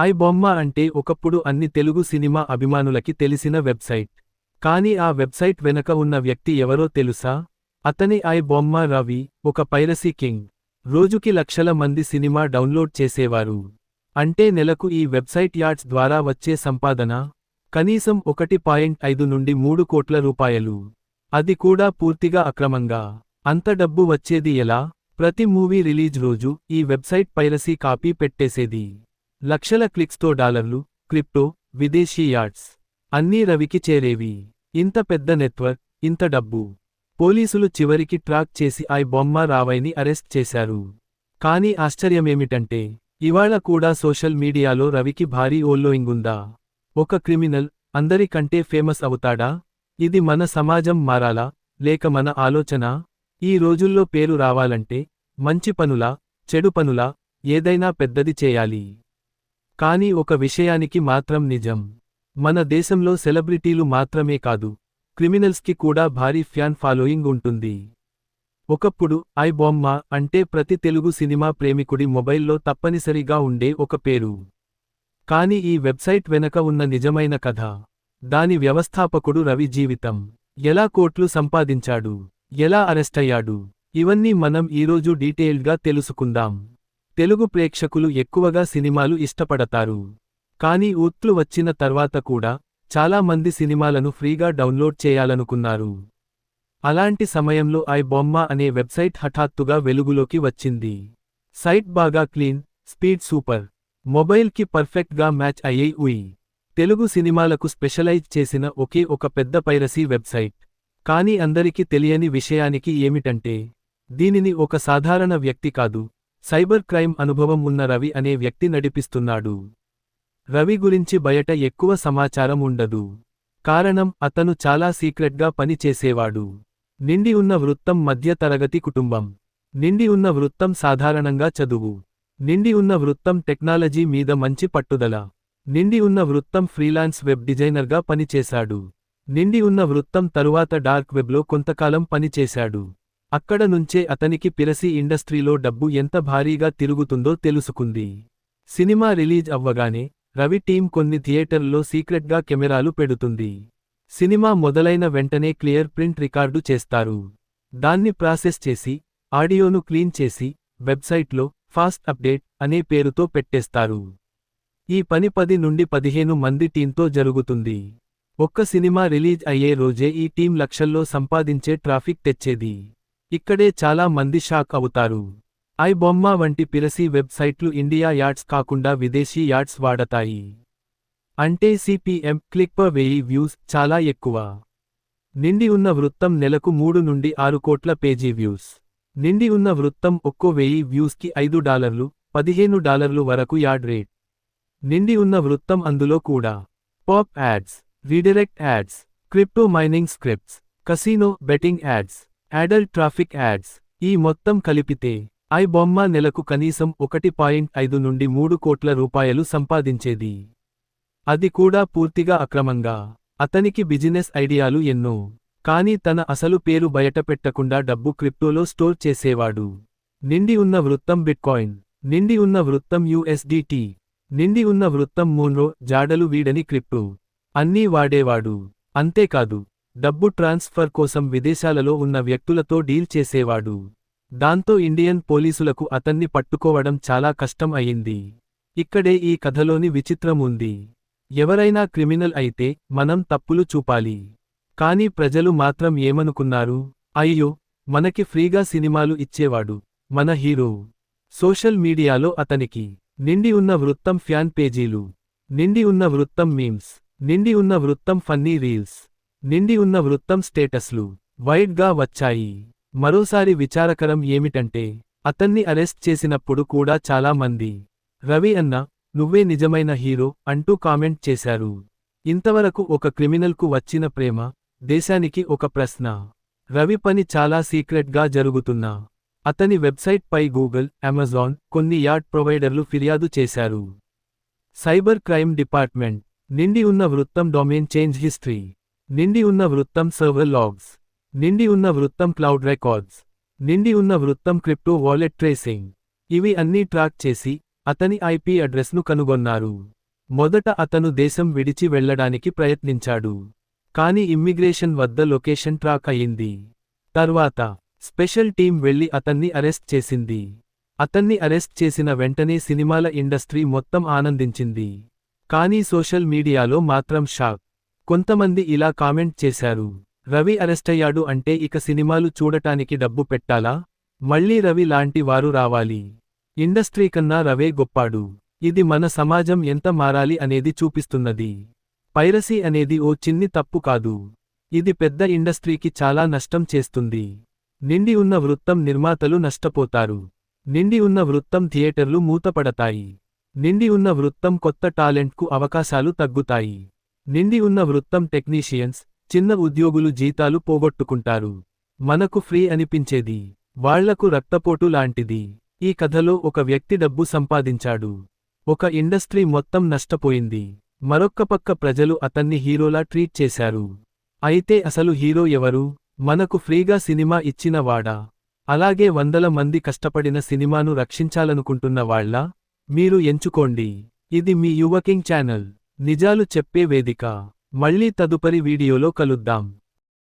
I బొమ్మ అంటే ఒకప్పుడు అన్ని తెలుగు సినిమా అభిమానులకి తెలిసిన వెబ్సైట్. కానీ ఆ వెబ్సైట్ వెనక ఉన్న వ్యక్తి ఎవరో తెలుసా? అతని ఐ బొమ్మ రవి ఒక పైరసీ కింగ్. రోజుకి లక్షల మంది సినిమా డౌన్లోడ్ చేసేవారు. అంటే నెలకు ఈ వెబ్సైట్ యాడ్స్ ద్వారా వచ్చే సంపాదన? కనీసం ఒకటి పాయింట్ ఐదు నుండి మూడు కోట్ల రూపాయలు. అది కూడా పూర్తిగా అక్రమంగా. అంత డబ్బు వచ్చేది ఎలా? ప్రతి మూవీ రిలీజ్ రోజు ఈ వెబ్సైట్ పైరసీ కాపీ పెట్టేసేది. లక్షల క్లిక్స్తో డాలర్లు క్రిప్టో విదేశీ యార్డ్స్ అన్నీ రవికి చేరేవి. ఇంత పెద్ద నెట్వర్క్ ఇంత డబ్బు. పోలీసులు చివరికి ట్రాక్ చేసి ఐ బొమ్మ రావైని అరెస్ట్ చేశారు. కానీ ఆశ్చర్యమేమిటంటే ఇవాళ కూడా సోషల్ మీడియాలో రవికి భారీ ఓల్లోయింగుందా? ఒక క్రిమినల్ అందరికంటే ఫేమస్ అవుతాడా? ఇది మన సమాజం మారాలా? లేక మన ఆలోచన? ఈ రోజుల్లో పేరు రావాలంటే మంచి పనులా చెడు పనులా? ఏదైనా పెద్దది చేయాలి. కానీ ఒక విషయానికి మాత్రం నిజం. మన దేశంలో సెలబ్రిటీలు మాత్రమే కాదు క్రిమినల్స్కి కూడా భారీ ఫ్యాన్ ఫాలోయింగ్ ఉంటుంది. ఒకప్పుడు ఐ బొమ్మ అంటే ప్రతి తెలుగు సినిమా ప్రేమికుడి మొబైల్లో తప్పనిసరిగా ఉండే ఒక పేరు. కాని ఈ వెబ్సైట్ వెనక ఉన్న నిజమైన కథ. దాని వ్యవస్థాపకుడు రవి జీవితం. ఎలా కోట్లు సంపాదించాడు. ఎలా అరెస్టయ్యాడు ఇవన్నీ మనం ఈరోజు డీటెయిల్డ్గా తెలుసుకుందాం. తెలుగు ప్రేక్షకులు ఎక్కువగా సినిమాలు ఇష్టపడతారు. కానీ ఊత్లు వచ్చిన తర్వాత కూడా చాలా మంది సినిమాలను ఫ్రీగా డౌన్లోడ్ చేయాలనుకున్నారు. అలాంటి సమయంలో ఐ బొమ్మ అనే వెబ్సైట్ హఠాత్తుగా వెలుగులోకి వచ్చింది. సైట్ బాగా క్లీన్ స్పీడ్ సూపర్ మొబైల్కి పర్ఫెక్ట్గా మ్యాచ్ అయ్యే ఉయి. తెలుగు సినిమాలకు స్పెషలైజ్ చేసిన ఒకే ఒక పెద్ద పైరసీ వెబ్సైట్. కానీ అందరికీ తెలియని విషయానికి ఏమిటంటే దీనిని ఒక సాధారణ వ్యక్తి కాదు సైబర్ క్రైమ్ అనుభవం ఉన్న రవి అనే వ్యక్తి నడిపిస్తున్నాడు. రవి గురించి బయట ఎక్కువ సమాచారం ఉండదు. కారణం అతను చాలా సీక్రెట్గా పనిచేసేవాడు నిండి ఉన్న వృత్తం మధ్య తరగతి కుటుంబం. నిండి ఉన్న వృత్తం సాధారణంగా చదువు. నిండి ఉన్న వృత్తం టెక్నాలజీ మీద మంచి పట్టుదల. నిండి ఉన్న వృత్తం ఫ్రీలాన్స్ వెబ్ డిజైనర్గా పనిచేశాడు. నిండి ఉన్న వృత్తం తరువాత డార్క్ వెబ్లో కొంతకాలం పనిచేశాడు. అక్కడ నుంచే అతనికి పిరసి ఇండస్ట్రీలో డబ్బు ఎంత భారీగా తిరుగుతుందో తెలుసుకుంది. సినిమా రిలీజ్ అవ్వగానే రవి టీం కొన్ని థియేటర్లో సీక్రెట్గా కెమెరాలు పెడుతుంది. సినిమా మొదలైన వెంటనే క్లియర్ ప్రింట్ రికార్డు చేస్తారు. దాన్ని ప్రాసెస్ చేసి ఆడియోను క్లీన్ చేసి వెబ్సైట్లో ఫాస్ట్ అప్డేట్ అనే పేరుతో పెట్టేస్తారు. ఈ పని పది నుండి పదిహేను మంది టీంతో జరుగుతుంది. ఒక్క సినిమా రిలీజ్ అయ్యే రోజే ఈ టీం లక్షల్లో సంపాదించే ట్రాఫిక్ తెచ్చేది. ఇక్కడే చాలా మంది షాక్ అవుతారు. ఐ బొమ్మ వంటి పిరసీ వెబ్సైట్లు ఇండియా యాడ్స్ కాకుండా విదేశీ యాడ్స్ వాడతాయి. అంటే సిపిఎం క్లిక్ పర్ వెయ్యి వ్యూస్ చాలా ఎక్కువ. నిండి ఉన్న వృత్తం నెలకు మూడు నుండి ఆరు కోట్ల పేజీ వ్యూస్. నిండి ఉన్న వృత్తం ఒక్కో వెయ్యి వ్యూస్కి ఐదు డాలర్లు పదిహేను డాలర్లు వరకు యాడ్ రేట్. నిండి ఉన్న వృత్తం అందులో కూడా. Pop ads redirect ads crypto mining scripts casino betting ads adult traffic ads. ఈ మొత్తం కలిపితే ఐ బొమ్మ నెలకు కనీసం ఒకటి పాయింట్ ఐదు నుండి మూడు కోట్ల రూపాయలు సంపాదించేది. అది కూడా పూర్తిగా అక్రమంగా. అతనికి బిజినెస్ ఐడియాలు ఎన్నో. కానీ తన అసలు పేరు బయటపెట్టకుండా డబ్బు క్రిప్టోలో స్టోర్ చేసేవాడు. నిండి ఉన్న వృత్తం బిట్కాయిన్. నిండి ఉన్న వృత్తం యుఎస్డిటి నిండి ఉన్న వృత్తం మూన్రో జాడలు వీడని క్రిప్టో. అన్నీ వాడేవాడు. అంతేకాదు డబ్బు ట్రాన్స్ఫర్ కోసం విదేశాలలో ఉన్న వ్యక్తులతో డీల్ చేసేవాడు. దాంతో ఇండియన్ పోలీసులకు అతన్ని పట్టుకోవడం చాలా కష్టం అయింది. ఇక్కడే ఈ కథలోని విచిత్రం ఉంది. ఎవరైనా క్రిమినల్ అయితే మనం తప్పులు చూపాలి. కానీ ప్రజలు మాత్రం ఏమనుకున్నారు? అయ్యో మనకి ఫ్రీగా సినిమాలు ఇచ్చేవాడు. మన హీరో. సోషల్ మీడియాలో అతనికి నిండి ఉన్న వృత్తం ఫ్యాన్ పేజీలు. నిండి ఉన్న వృత్తం మీమ్స్. నిండి ఉన్న వృత్తం ఫన్నీ రీల్స్. నిండి ఉన్న వృత్తం స్టేటస్లు వైడ్గా వచ్చాయి. మరోసారి విచారకరం ఏమిటంటే అతన్ని అరెస్ట్ చేసినప్పుడు కూడా చాలా మంది రవి అన్న నువ్వే నిజమైన హీరో అంటూ కామెంట్ చేశారు. ఇంతవరకు ఒక క్రిమినల్కు వచ్చిన ప్రేమ దేశానికి ఒక ప్రశ్న. రవి పని చాలా సీక్రెట్గా జరుగుతున్నా. అతని వెబ్సైట్పై గూగుల్ అమెజాన్ కొన్ని యాడ్ ప్రొవైడర్లు ఫిర్యాదు చేశారు. సైబర్ క్రైమ్ డిపార్ట్మెంట్ నిండి ఉన్న వృత్తం డొమైన్ చేంజ్ హిస్టరీ. నిండి ఉన్న వృత్తం సర్వర్ లాగ్స్ నిండి ఉన్న వృత్తం క్లౌడ్ రికార్డ్స్ నిండి ఉన్న వృత్తం క్రిప్టో వాలెట్ ట్రేసింగ్ ఇవి అన్నీ ట్రాక్ చేసి అతని ఐపీ అడ్రస్ను కనుగొన్నారు. మొదట అతను దేశం విడిచి వెళ్ళడానికి ప్రయత్నించాడు. కాని ఇమ్మిగ్రేషన్ వద్ద లొకేషన్ ట్రాక్ అయింది తర్వాత స్పెషల్ టీం వెళ్ళి అతన్ని అరెస్ట్ చేసింది. అతన్ని అరెస్ట్ చేసిన వెంటనే సినిమాల ఇండస్ట్రీ మొత్తం ఆనందించింది. కానీ సోషల్ మీడియాలో మాత్రం షాక్ కొంతమంది ఇలా కామెంట్ చేశారు. రవి అరెస్టయ్యాడు అంటే ఇక సినిమాలు చూడటానికి డబ్బు పెట్టాలా? మళ్ళీ రవి లాంటి వారు రావాలి. ఇండస్ట్రీ కన్నా రవే గొప్పాడు. ఇది మన సమాజం ఎంత మారాలి అనేది చూపిస్తున్నది. పైరసీ అనేది ఓ చిన్ని తప్పు కాదు. ఇది పెద్ద ఇండస్ట్రీకి చాలా నష్టం చేస్తుంది. నిండి ఉన్న వృత్తం నిర్మాతలు నష్టపోతారు. నిండి ఉన్న వృత్తం థియేటర్లు మూతపడతాయి. నిండి ఉన్న వృత్తం కొత్త టాలెంట్కు అవకాశాలు తగ్గుతాయి. నిండి ఉన్న వృత్తం టెక్నీషియన్స్ చిన్న ఉద్యోగులు జీతాలు పోగొట్టుకుంటారు. మనకు ఫ్రీ అనిపించేది. వాళ్ళకు రక్తపోటు లాంటిది. ఈ కథలో ఒక వ్యక్తి డబ్బు సంపాదించాడు. ఒక ఇండస్ట్రీ మొత్తం నష్టపోయింది. మరొక్క పక్క ప్రజలు అతన్ని హీరోలా ట్రీట్ చేశారు. అయితే అసలు హీరో ఎవరు? మనకు ఫ్రీగా సినిమా ఇచ్చిన వాడా? అలాగే వందల మంది కష్టపడిన సినిమాను రక్షించాలనుకుంటున్న వాళ్ళ మీరు ఎంచుకోండి. ఇది మీ యువకింగ్ ఛానల్. నిజాలు చెప్పే వేదిక. మళ్ళీ తదుపరి వీడియోలో కలుద్దాం.